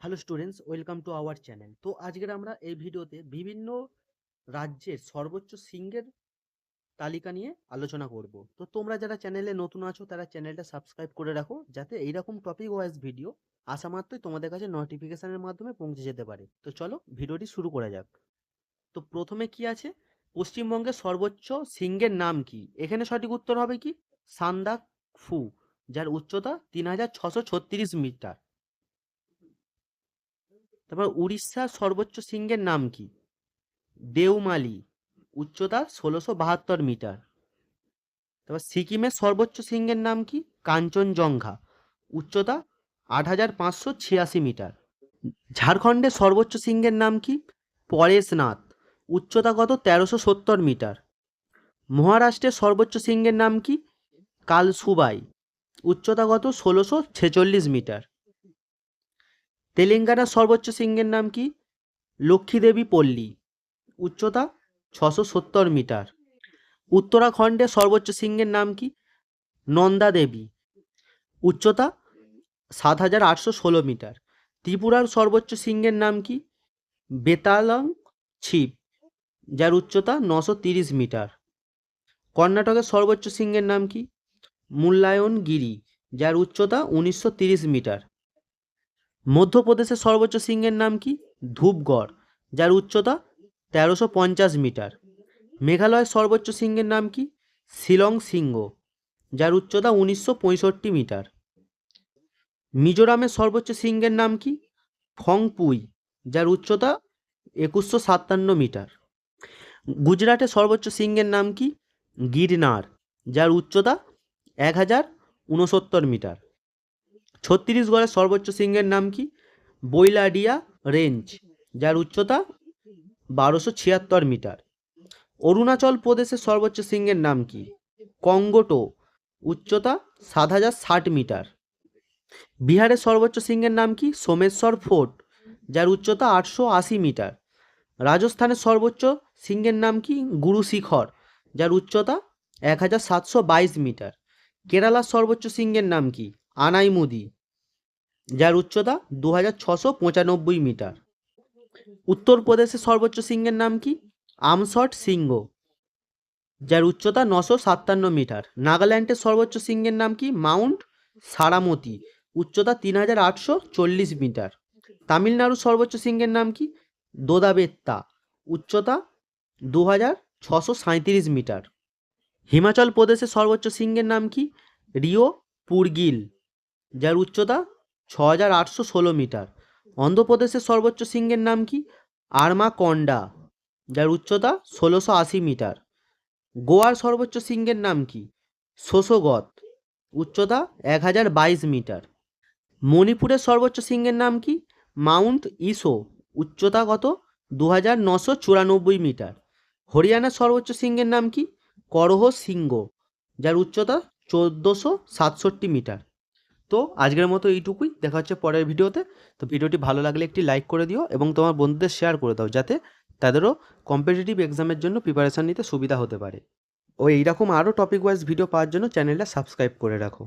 Hello students welcome to our channel তো আজকের আমরা এই ভিডিওতে বিভিন্ন রাজ্যের সর্বোচ্চ সিংহের তালিকা নিয়ে আলোচনা করব। তো তোমরা যারা চ্যানেলে নতুন আছো, তারা চ্যানেলটা সাবস্ক্রাইব করে রাখো, যাতে এইরকম টপিক ওয়াইজ ভিডিও আসা মাত্রই তোমাদের কাছে নোটিফিকেশনের মাধ্যমে পৌঁছে যেতে পারে। তো চলো ভিডিওটি শুরু করা যাক। তো প্রথমে কি আছে? পশ্চিমবঙ্গের সর্বোচ্চ সিংহের নাম কি? এখানে সঠিক উত্তর হবে কি? সান্দাক ফু যার উচ্চতা তিন হাজার ছশো ছত্রিশ মিটার। তারপর উড়িষ্যার সর্বোচ্চ সিংহের নাম কি? দেওমালি। উচ্চতা ষোলোশো বাহাত্তর মিটার। তারপর সিকিমের সর্বোচ্চ সিংহের নাম কি? কাঞ্চনজঙ্ঘা। উচ্চতা আট হাজার পাঁচশো ছিয়াশি মিটার। ঝাড়খণ্ডের সর্বোচ্চ সিংহের নাম কি? পরেশনাথ। উচ্চতা কত? তেরোশো সত্তর মিটার। মহারাষ্ট্রের সর্বোচ্চ সিংহের নাম কি? কালসুবাই। উচ্চতা কত? ষোলোশো ছেচল্লিশ মিটার। তেলেঙ্গানার সর্বোচ্চ সিংহের নাম কি? লক্ষ্মীদেবী পল্লী। উচ্চতা ছশো সত্তর মিটার। উত্তরাখণ্ডের সর্বোচ্চ সিংহের নাম কি? নন্দা দেবী উচ্চতা সাত হাজার আটশো ষোলো মিটার। ত্রিপুরার সর্বোচ্চ সিংহের নাম কি? বেতালং ছিপ, যার উচ্চতা নশো তিরিশ মিটার। কর্ণাটকের সর্বোচ্চ সিংহের নাম কি? মূল্যায়ন গিরি যার উচ্চতা উনিশশো তিরিশ মিটার। মধ্যপ্রদেশের সর্বোচ্চ সিংহের নাম কি? ধূপগড়, যার উচ্চতা তেরোশো পঞ্চাশ মিটার। মেঘালয়ের সর্বোচ্চ সিংহের নাম কি? শিলং সিংহ, যার উচ্চতা উনিশশো পঁয়ষট্টি মিটার। মিজোরামের সর্বোচ্চ সিংহের নাম কি? ফংপুই, যার উচ্চতা একুশশো সাতান্ন মিটার। গুজরাটের সর্বোচ্চ সিংহের নাম কি? গিরনার, যার উচ্চতা এক হাজার উনসত্তর মিটার। ছত্তিশগড়ের সর্বোচ্চ সিংহের নাম কি? বৈলাডিয়া রেঞ্জ, যার উচ্চতা বারোশো ছিয়াত্তর মিটার। অরুণাচল প্রদেশের সর্বোচ্চ সিংহের নাম কি? কঙ্গটো, উচ্চতা সাত হাজার ষাট মিটার। বিহারের সর্বোচ্চ সিংহের নাম কি? সোমেশ্বর ফোর্ট, যার উচ্চতা আটশো আশি মিটার। রাজস্থানের সর্বোচ্চ সিংহের নাম কি? গুরু শিখর, যার উচ্চতা এক হাজার সাতশো বাইশ মিটার। কেরালার সর্বোচ্চ সিংহের নাম কি? আনাইমুদি যার উচ্চতা দু হাজার মিটার। উত্তরপ্রদেশের সর্বোচ্চ সিংহের নাম কি? আমসট সিংহ। যার উচ্চতা নশো সাতান্ন মিটার। নাগাল্যান্ডের সর্বোচ্চ সিংহের নাম কি? মাউন্ট সারামতি। উচ্চতা তিন হাজার আটশো চল্লিশ মিটার। তামিলনাড়ুর সর্বোচ্চ সিংহের নাম কি? দোদাবেত্তা। উচ্চতা দু হাজার ছশো মিটার। হিমাচল প্রদেশের সর্বোচ্চ সিংহের নাম কি? রিও পুরগিল। যার উচ্চতা ছ হাজার আটশো ষোলো মিটার। অন্ধ্রপ্রদেশের সর্বোচ্চ সিংহের নাম কি? আর্মা কন্ডা। যার উচ্চতা ষোলোশো আশি মিটার। গোয়ার সর্বোচ্চ সিংহের নাম কি? শোষগত উচ্চতা এক হাজার বাইশ মিটার। মণিপুরের সর্বোচ্চ সিংহের নাম কি? মাউন্ট ইসো। উচ্চতা কত দু হাজার নশো চুরানব্বই মিটার। হরিয়ানার সর্বোচ্চ সিংহের নাম কি? করহ সিংহ। যার উচ্চতা চোদ্দোশো সাতষট্টি মিটার। তো আজকের মতো এইটুকুই। দেখা হচ্ছে পরের ভিডিওতে। তো ভিডিওটি ভালো লাগলে একটি লাইক করে দিও এবং তোমার বন্ধুদের শেয়ার করে দাও যাতে তাদেরও কম্পিটিটিভ এক্সামের জন্য প্রিপারেশান নিতে সুবিধা হতে পারে। ও এইরকম আরও টপিক ওয়াইজ ভিডিও পাওয়ার জন্য চ্যানেলটা সাবস্ক্রাইব করে রাখো।